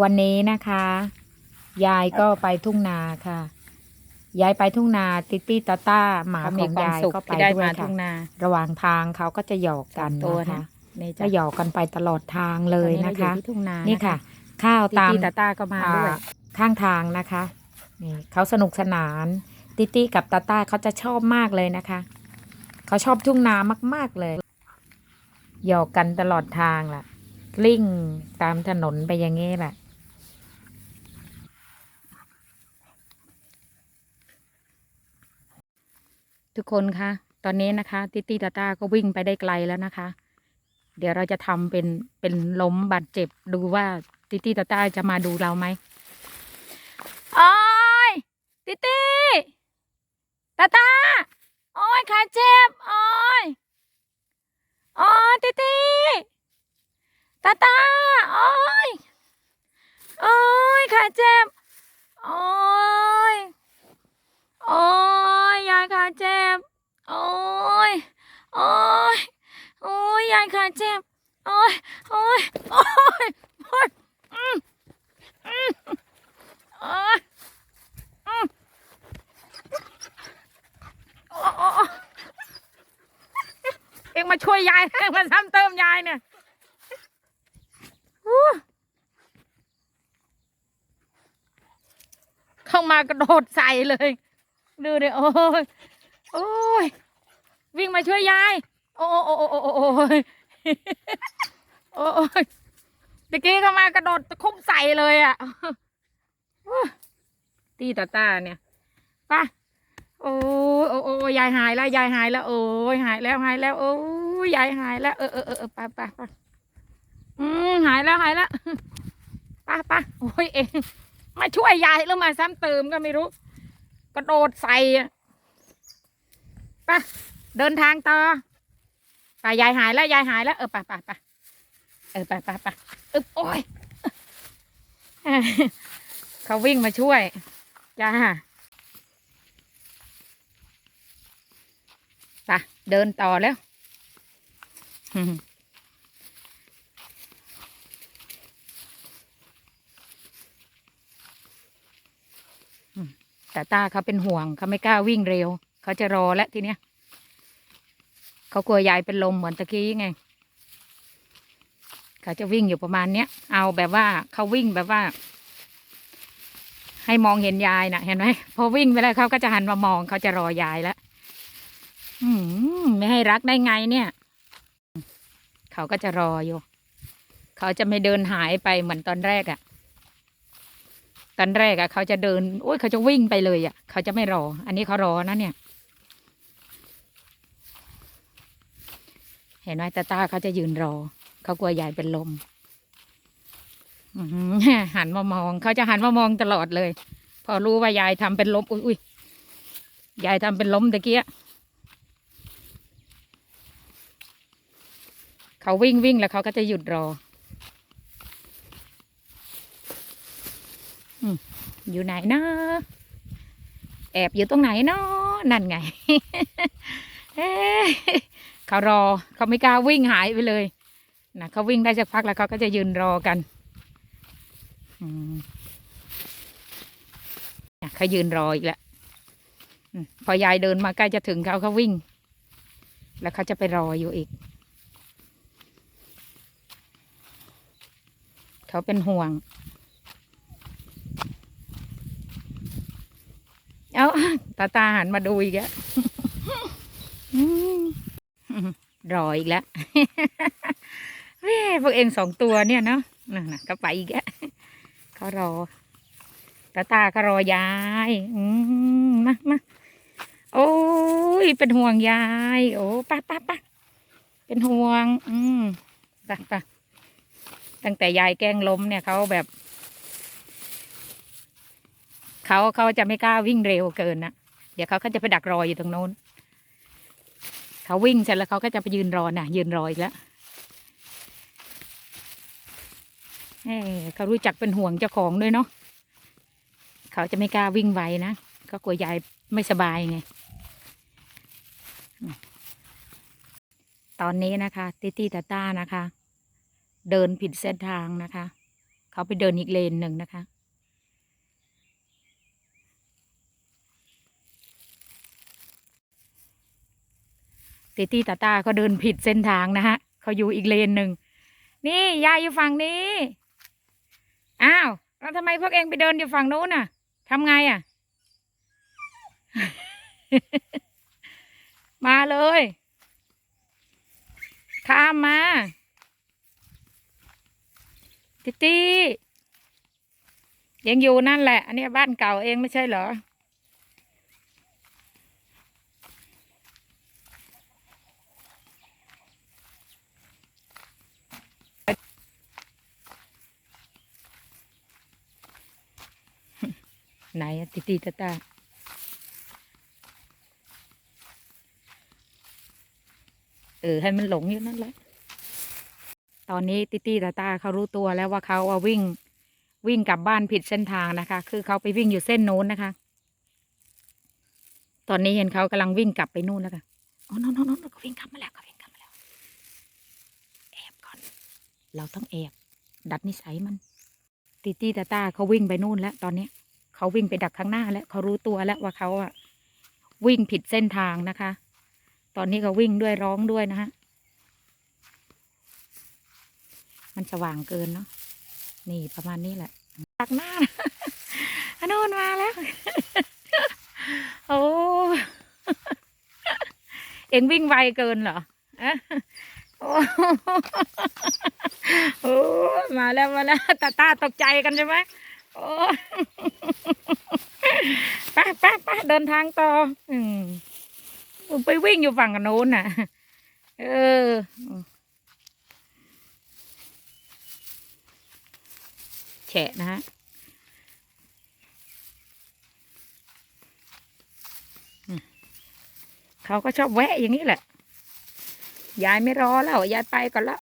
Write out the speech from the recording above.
วันนี้นะคะ ยายก็ไปทุ่งนาค่ะ ยายไปทุ่งนา ติตี้ตาต้าหมาเขาขมีองความยายสุขก็ไปที่ได้ด้วยมาค่ะทุ่งนาระหว่างทางเขาก็จะหยอกกันตัวนะนะคะนี่จะหยอกกันไปตลอดทางเลเลยยนะนะคะคะที่ทุ่งนานี่นี่ค่ะ ข้าวตาตามมตาตาก็มาด้วยอ่าข้างทางนะคะนี่เขาสนุกสนาน ติตี้กับตาต้าเขาจะชอบมากเลยนะคะ เขาชอบทุ่งนามาก ๆเลยหยอกกันตลอดทางล่ะ กลิ้งตามถนนไปอย่างงี้แหละทุกคนคะตอนนี้นะคะ ติตี้ตาตาก็วิ่งไปได้ไกลแล้วนะคะ เดี๋ยวเราจะทำเป็นเป็นล้มบาดเจ็บดูว่าติตี้ตาตาจะมาดูเราไหมโอ้ยติตี้ตาตาโอ้ยขาเจ็บโอ้ยโอ้ยติตี้ตาตาโอ้ยโอ้ยขาเจ็บโอ้ย โอ้ยยายขาเจ็บ โอ้ย โอ้ยโอ้ยยายขาเจ็บ โอ้ยโอ้ยโอ้ยโอ้ยอืมอืมโอ้ยอืมโอ้โอ้เอ็งมาช่วยยายเอ็งมาซ้ำเติมยายเนี่ยหูเข้ามากระโดดใส่เลย ดูดิโอ้ย โอ้ย วิ่งมาช่วยยาย โอ้โอ้โอ้โอ้โอ้โอ้ยโอ้ยตะกี้ก็มากระโดดตะคุบใส่เลยอะตีตาตาเนี่ยไป่ะโอ้ยโอ้ยโอ้ยายหายแล้วยายหายแล้ว โอ้ยหายแล้วหายแล้ว โอ้ยยายหายแล้ว เออเออเออไปไปไปอืมหายแล้วหายแล้วไป่ะป่ะโอ้ยเองมาช่วยยายแล้วมาซ้ำเติมก็ไม่รู้ กระโดดใส่อะไป เดินทางต่อไปยายหายแล้วยายหายแล้ว เออไปไปไปเออไปไปไปอึบโอ้ยเขาวิ่งมาช่วยจ้าไปเดินต่อแล้วแต่ตาเขาเป็นห่วงเขาไม่กล้าวิ่งเร็ว เขาจะรอแล้วทีเนี้ย เขากลัวยายเป็นลมเหมือนตะกี้ไงเขาจะวิ่งอยู่ประมาณเนี้ยเอาแบบว่าเขาวิ่งแบบว่า ให้มองเห็นยายน่ะ เห็นไหมพอวิ่งไปแล้วเขาก็จะหันมามองเขาจะรอยายแล้วอืมไม่ให้รักได้ไงเนี่ย เขาก็จะรออยู่ เขาจะไม่เดินหายไปเหมือนตอนแรกอะ่ะตอนแรกอะเขาจะเดินโอ้ยเขาจะวิ่งไปเลยอะเขาจะไม่รอ อันนี้เขารอนะเนี่ย เห็นไหมตาตาเขาจะยืนรอ เขากลัวยายเป็นลมหันมามอง เขาจะหันมามองตลอดเลย พอรู้ว่ายายทำเป็นลมอุ้ยอุ้ยยายทำเป็นลมตะเกียเขาวิ่งวิ่งแล้วเขาก็จะหยุดรออยู่ไหนนะแอบอยู่ตรงไหนเนาะนั่นไง เขารอเขาไม่กล้าวิ่งหายไปเลยนะเขาวิ่งได้สักพักแล้วเขาก็จะยืนรอกันเขายืนรออีกแล้วพอยายเดินมาใกล้จะถึงเขาเขาวิ่ง แล้วเขาจะไปรออยู่อีก เขาเป็นห่วง เอาตาตาหันมาดูอีกแล้ว รออีกแล้วเฮ้ยพวกเองสองตัวเนี่ยเนาะนั่นนะก็ไปอีกแล้วเขารอตาตาก็รอยาย อืมมามาโอ้ย เป็นห่วงยาย โอ้ป้าป้าป้าเป็นห่วง อืมป้าป้าตั้งแต่ยายแกล้งล้มเนี่ยเขาแบบเขาเขาจะไม่กล้าวิ่งเร็วเกินนะเดี๋ยวเขาก็จะไปดักรออยู่ตรงโน้น เขาวิ่งเสร็จแล้วเขาก็จะไปยืนรอน่ะ ยืนรออีกแล้วเอ้เขารู้จักเป็นห่วงเจ้าของด้วยเนาะเขาจะไม่กล้าวิ่งไวนะก็กลัวยายไม่สบายไงตอนนี้นะคะติตี้ตาต้านะคะ เดินผิดเส้นทางนะคะ เขาไปเดินอีกเลนหนึ่งนะคะ ติตี้ตาตาเขาเดินผิดเส้นทางนะฮะเขาอยู่อีกเลนหนึ่งนี่ยายอยู่ฝั่งนี้ อ้าวแล้วทำไมพวกเองไปเดินอยู่ฝั่งนู้นน่ะทำไงอะ มาเลยข้ามมาติตี้ยังอยู่นั่นแหละ อันนี้บ้านเก่าเองไม่ใช่เหรอ ไหนติตีตาตาเออให้มันหลงอยู่นั่นแหละ ตอนนี้ติตีตาตาเขารู้ตัวแล้วว่าเขาว่าวิ่งวิ่งกลับบ้านผิดเส้นทางนะคะ คือเขาไปวิ่งอยู่เส้นโน้นนะคะ ตอนนี้เห็นเขากำลังวิ่งกลับไปนู่นแล้วค่ะอ๋อโน้นโน้นโน้นเขาวิ่งกลับมาแล้วเขาวิ่งกลับมาแล้ว แอบก่อน เราต้องแอบ ดัดนิสัยมัน ติตี้ตาตาเขาวิ่งไปนู่นแล้วตอนนี้ เขาวิ่งไปดักข้างหน้าแล้วเขารู้ตัวแล้วว่าเขาอะวิ่งผิดเส้นทางนะคะ ตอนนี้เขาวิ่งด้วยร้องด้วยนะฮะ มันสว่างเกินเนาะ นี่ประมาณนี้แหละดักหน้าอันโน้นมาแล้ว โอ้ เอ็งวิ่งไวเกินเหรออะโอ้โอ้มาแล้วมาแล้วตาตาตกใจกันใช่ไหม โอ้ไปไปไปเดินทางต่อ อืมไปวิ่งอยู่ฝั่งกันโน้นน่ะ เออ แฉะนะฮะเขาก็ชอบแวะอย่างนี้แหละ ยายไม่รอแล้ว ยายไปก่อนละ